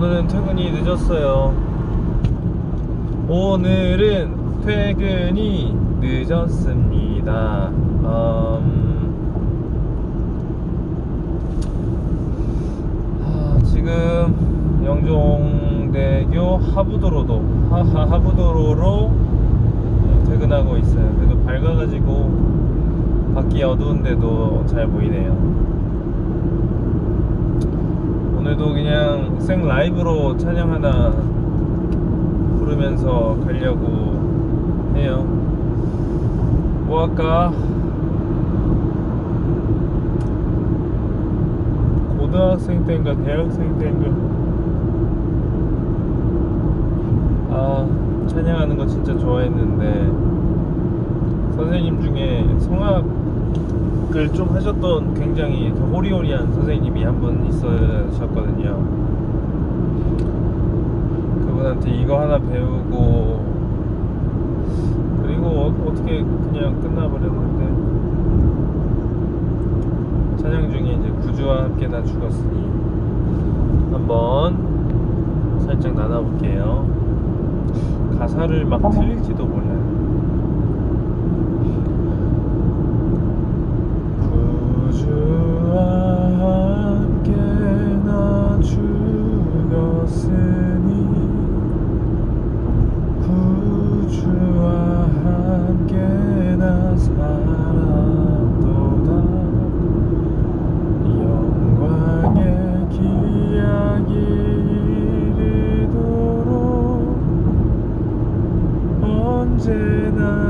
오늘은 퇴근이 늦었어요. 오늘은 퇴근이 늦었습니다. 음, 아, 지금 영종대교 하부도로도 하하 하부도로로 퇴근하고 있어요. 그래도 밝아가지고 밖이 어두운데도 잘 보이네요. 오늘도 그냥 생 라이브로 찬양 하나 부르면서 가려고 해요. 뭐 할까? 고등학생 때인가 대학생 때인가 아 찬양하는 거 진짜 좋아했는데 선생님 중에 성악을 좀 하셨던 굉장히 이렇게 호리호리한 선생님이 한 분 있으셨거든요. 그분한테 이거 하나 배우고 그리고 어, 어떻게 그냥 끝나버렸는데 찬양 중에 이제 구주와 함께 나 죽었으니 한번 살짝 나눠볼게요. 가사를 막 틀릴지도 몰라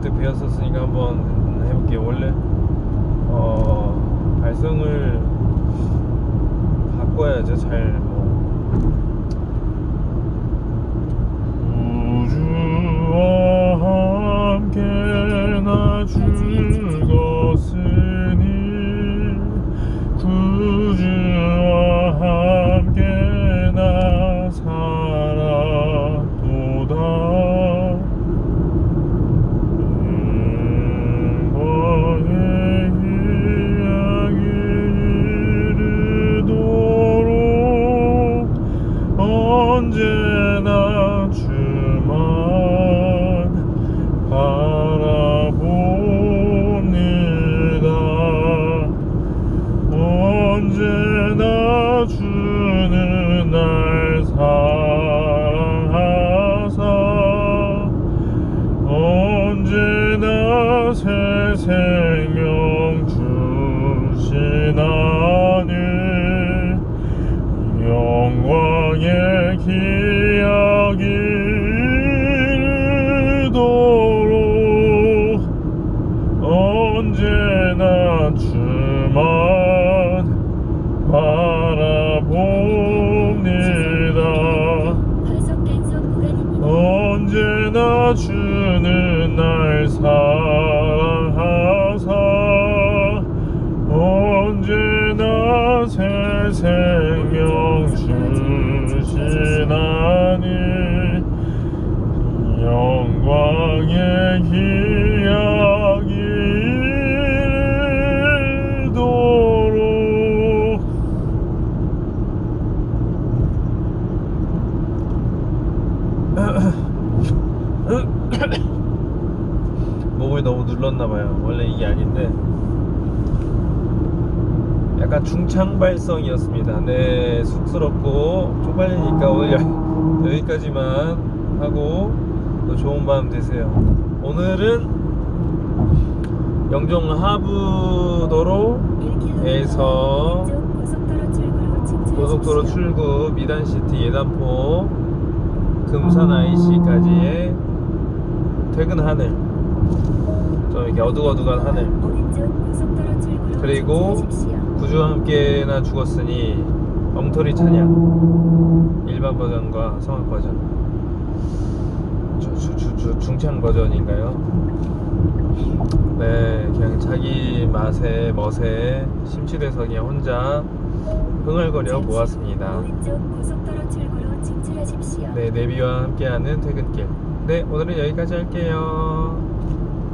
그때 배웠었으니까 한번 해볼게요 원래 어 발성을 바꿔야죠 잘 뭐. 나 주는 날 사랑하사 목을 너무 눌렀나봐요. 원래 이게 아닌데 약간 중창발성이었습니다. 네, 쑥스럽고 쪽팔리니까 오늘 여- 여기까지만 하고 또 좋은 밤 되세요. 오늘은 영종 하부도로에서 고속도로 출구 미단시티 예단포 금산 IC까지의 퇴근 하늘 좀 이렇게 어둑어둑한 하늘 그리고. 구주와 함께나 죽었으니 엉터리 찬양 일반 버전과 성악 버전 주, 주, 주, 주, 중창 버전인가요? 네 그냥 자기 맛에 멋에 심취돼서 그냥 혼자 흥얼거려 보았습니다. 네 내비와 함께하는 퇴근길 네 오늘은 여기까지 할게요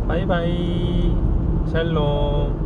바이바이 샬롬